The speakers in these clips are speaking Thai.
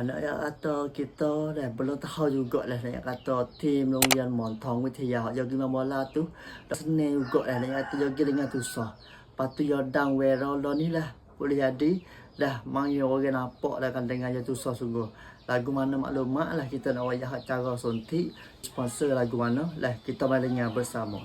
Nak yang kata kita dah belum tahu juga lah nak yang kata tim Longlian Montong Witia hak jogi bola tu dah senang juga lah nak yang kata jogi dengan tu sah. Lepas tu ya dang wera lo ni lah boleh jadi dah mangyo orang nampak dah kan dengan ya tu sah sungguh. Lagu mana maklumat lah kita nak wayah hak cara suntik sponsor lagu mana lah kita main bersama.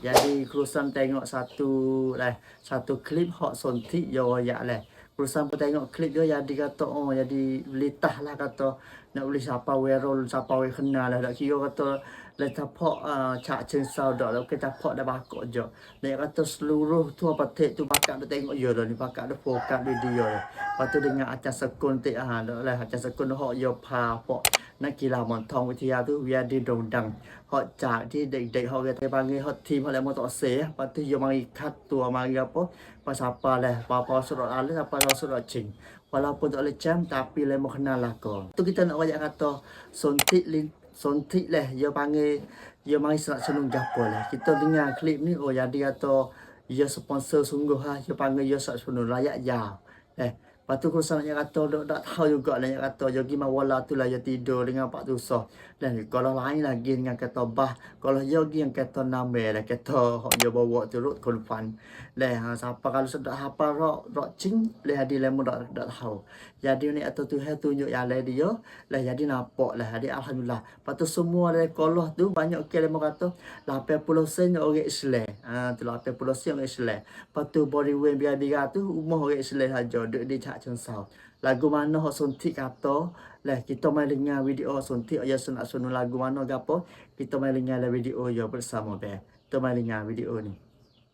Jadi Krusan tengok satu lah satu klip hak suntik ya wayak lah. Krusan pun tengok klip dia jadi kata oh jadi litah lah kata nak boleh siapa werol siapa we kenal lah tak kira kata le tapak uh, cak chen sao lah kita tapak dah bakok je. Dia kata seluruh tu apa tek tu bakak dia tengok ya dah ni bakak dia fokus di dia. Lepas tu dengan atas sekun tek ah dak lah atas sekun hak ya pa pok นักกีฬาหมอนทองวิทยาทุกวิทยาดีโด่งดังเพราะจากที่เด็กๆเขาก็ได้บางเขาทีมเขาแล้วมาต่อเสียปฏิยมาอีกคัดตัวมาอีกปุ๊บภาษาปาเลยปาปาสุดอะไรปาสุดจริง walaupun tak boleh jam tapi le mau kenal lah kau tu kita nak banyak kata suntik lin suntik leh dia panggil dia mari nak senung gapo lah kita dengar klip ni oh jadi kata dia sponsor sungguh ha dia panggil dia sak senung rakyat jauh eh Lepas tu kurang nak kata dok tak tahu juga lah nak kata jogi mawala tu lah dia tidur dengan Pak Tusah. Dan kalau lain lagi dengan kata bah, kalau jogi yang kata nama lah kata hok dia bawa turut konfan. Leh ha siapa kalau sudah apa rok rok cing leh hadi lemu dak dak tahu. Jadi ni atau tu hai tunjuk yang lain dia, lah jadi nampak lah hadi alhamdulillah. Lepas tu semua dari kolah tu banyak ke lemu kata 80 sen orang Islam. Ha tu 80 sen orang Islam. Lepas tu body weight biar-biar tu umur orang Islam saja duk di Cak Chen Sao. Lagu mana hok suntik kata, lah kita mai dengar video suntik ya sunat sunu lagu mana gapo, kita mai dengar lah video ya bersama be. Kita mai dengar video ni.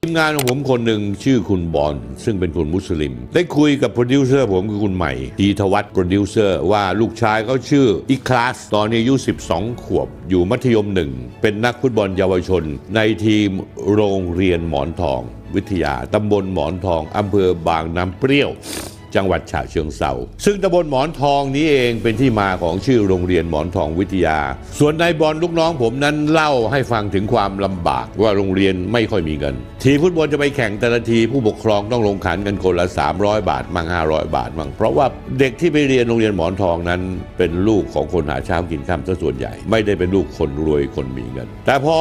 ทีมงานของผมคนหนึ่งชื่อคุณบอลซึ่งเป็นคนมุสลิม ได้คุยกับโปรดิวเซอร์ผมคือคุณใหม่ทีทวัฒน์โปรดิวเซอร์ว่าลูกชายเขาชื่ออีคลาส ตอนนี้อายุ 12 ขวบ อยู่มัธยมหนึ่ง เป็นนักฟุตบอลเยาวชน ในทีมโรงเรียนหมอนทอง วิทยาตำบลหมอนทองอำเภอบางน้ำเปรี้ยว จังหวัดฉะเชิงเซาซึ่งตำบลหมอนทองนี้เองเป็นที่มาของชื่อโรงเรียนหมอนทองวิทยา ส่วนนายบอลลูกน้องผมนั้นเล่าให้ฟังถึงความลำบากว่าโรงเรียนไม่ค่อยมีเงินทีฟุตบอลจะไปแข่งแต่ละทีผู้ปกครองต้องลงขันกันคนละ 300 บาทมั่ง500 บาทมั่งเพราะว่าเด็กที่ไปเรียนโรงเรียนหมอนทองนั้น เป็นลูกของคนหาเช้ากินข้ามซะส่วนใหญ่ ไม่ได้เป็นลูกคนรวยคนมีเงิน แต่พอ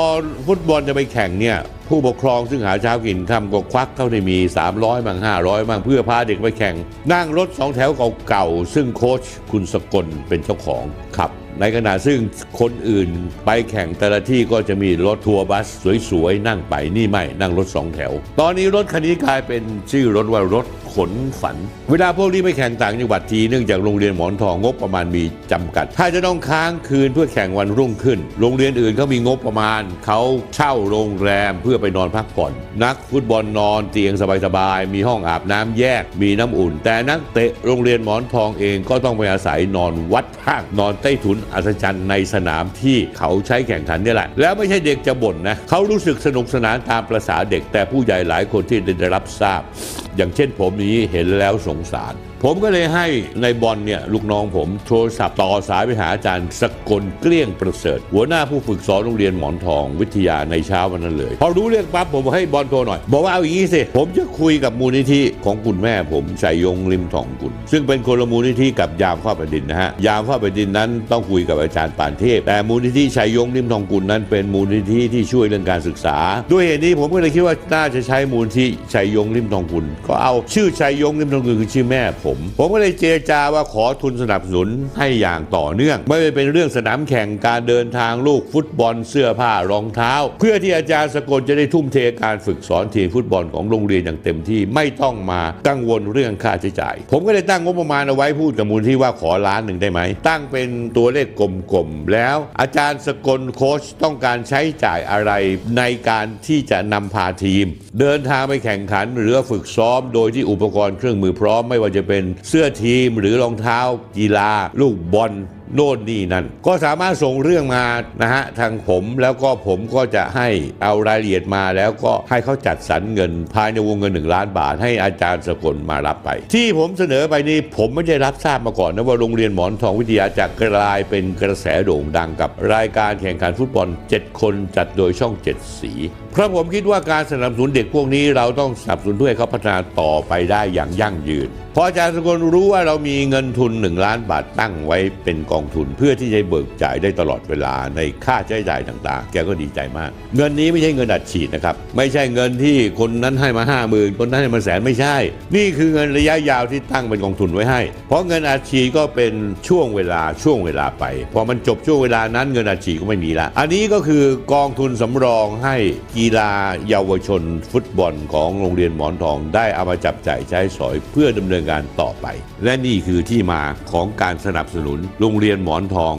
ฟุตบอลจะไปแข่งเนี่ยผู้ปกครองซึ่งหาเช้ากินค่ำก็ควักเท่าที่มี 300มั่ง500มั่งเพื่อพาเด็กไปแข่ง นั่งรถสองแถวเก่าๆซึ่งโค้ชคุณสกลเป็นเจ้าของขับในขณะซึ่งคนอื่นไปแข่งแต่ละที่ก็จะมีรถทัวร์บัสสวยๆ นั่งไปนี่ไม่นั่งรถสองแถว ตอนนี้รถคันนี้กลายเป็นชื่อรถว่ารถ ขนฝัน เวลาพวกนี้ไปแข่งต่างจังหวัดทีเนื่องจากโรงเรียนหมอนทองงบประมาณมีจำกัด ถ้าจะต้องค้างคืนเพื่อแข่งวันรุ่งขึ้น โรงเรียนอื่นเขามีงบประมาณเขาเช่าโรงแรมเพื่อไปนอนพักผ่อน นักฟุตบอลนอนเตียงสบายๆมีห้องอาบน้ำแยกมีน้ำอุ่น แต่นักเตะโรงเรียนหมอนทองเองก็ต้องไปอาศัยนอนวัดข้างนอนใต้ถุนอัศจรรย์ในสนามที่เขาใช้แข่งขันนี่แหละ แล้วไม่ใช่เด็กจะบ่นนะเขารู้สึกสนุกสนานตามประษาเด็กแต่ผู้ใหญ่หลายคนที่ได้รับทราบ อย่างเช่นผมนี้เห็นแล้วสงสาร ผมก็เลยให้ในบอลเนี่ยลูกน้องผมโทรศัพท์ต่อสายไปหาอาจารย์สกลเกลี้ยงประเสริฐ หัวหน้าผู้ฝึกสอนโรงเรียนหมอนทองวิทยาในเช้าวันนั้นเลย พอรู้เรื่องปั๊บผมบให้บอลโทรหน่อย บอกว่าเอาอย่างนี้สิผมจะคุยกับมูลนิธิของคุณแม่ผมชัยยงริมทองกุลซึ่งเป็นคนละมูลนิธิกับยามฟ้าแผ่นดินนะฮะยามฟ้าแผ่นดินนั้นต้องคุยกับอาจารย์ปานเทพ แต่มูลนิธิชัยยงริมทองกุลนั้นเป็นมูลนิธิที่ช่วยเรื่องการศึกษา ด้วยเหตุนี้ผมก็เลยคิดว่าน่าจะใช้มูลนิธิชัยยงริมทองกุลก็เอาชื่อชัยยงริมทองกุลคือชื่อแม่ผมผมก็เลยเจรจาว่าขอทุนสนับสนุนให้อย่างต่อเนื่อง ไม่ว่าเป็นเรื่องสนามแข่งการเดินทางลูกฟุตบอลเสื้อผ้ารองเท้า เพื่อที่อาจารย์สกลจะได้ทุ่มเทการฝึกสอนทีมฟุตบอลของโรงเรียนอย่างเต็มที่ไม่ต้องมากังวลเรื่องค่าใช้จ่าย ผมก็เลยตั้งงบประมาณเอาไว้พูดกับมูลที่ว่าขอล้านหนึ่งได้ไหมตั้งเป็นตัวเลขกลมๆแล้ว อาจารย์สกลโค้ชต้องการใช้จ่ายอะไรในการที่จะนำพาทีม เดินทางไปแข่งขันหรือฝึกซ้อม โดยที่อุปกรณ์เครื่องมือพร้อมไม่ว่าจะเป็นเสื้อทีมหรือรองเท้ากีฬา ลูกบอล โน่นนี่นั่นก็สามารถส่งเรื่องมานะฮะทางผมแล้วก็ผมก็จะให้เอารายละเอียดมาแล้วก็ให้เขาจัดสรรเงิน ภายในวงเงิน 1 ล้านบาท ให้อาจารย์สกลมารับไป ที่ผมเสนอไปนี้ผมไม่ได้รับทราบมาก่อนนะว่าโรงเรียนหมอนทองวิทยาจะกลายเป็นกระแสโด่งดังกับรายการแข่งขันฟุตบอล 7 คนจัดโดยช่อง 7 สีเพราะผมคิดว่าการสนับสนุนเด็กพวกนี้เราต้องสนับสนุนเพื่อให้เขาพัฒนาต่อไปได้อย่างยั่งยืนพออาจารย์สกลรู้ว่าเรามีเงินทุน 1 ล้านบาทตั้งไว้เป็นกองทุนเพื่อที่จะเบิกจ่ายได้ตลอดเวลาในค่าใช้จ่ายต่างๆ แกก็ดีใจมาก เงินนี้ไม่ใช่เงินอัดฉีดนะครับ ไม่ใช่เงินที่คนนั้นให้มา5 0,000คนนั้นให้มาแสนไม่ใช่ นี่คือเงินระยะยาวที่ตั้งเป็นกองทุนไว้ให้ เพราะเงินอัดฉีดก็เป็นช่วงเวลาช่วงเวลาไป พอมันจบช่วงเวลานั้นเงินอัดฉีดก็ไม่มีละ อันนี้ก็คือกองทุนสำรองให้กีฬาเยาวชน ฟุตบอลของโรงเรียนหมอนทอง ได้เอามาจับจ่ายใช้สอยเพื่อดำเนินการต่อไป และนี่คือที่มาของการสนับสนุนโรงเรียนเรียนหมอนทอง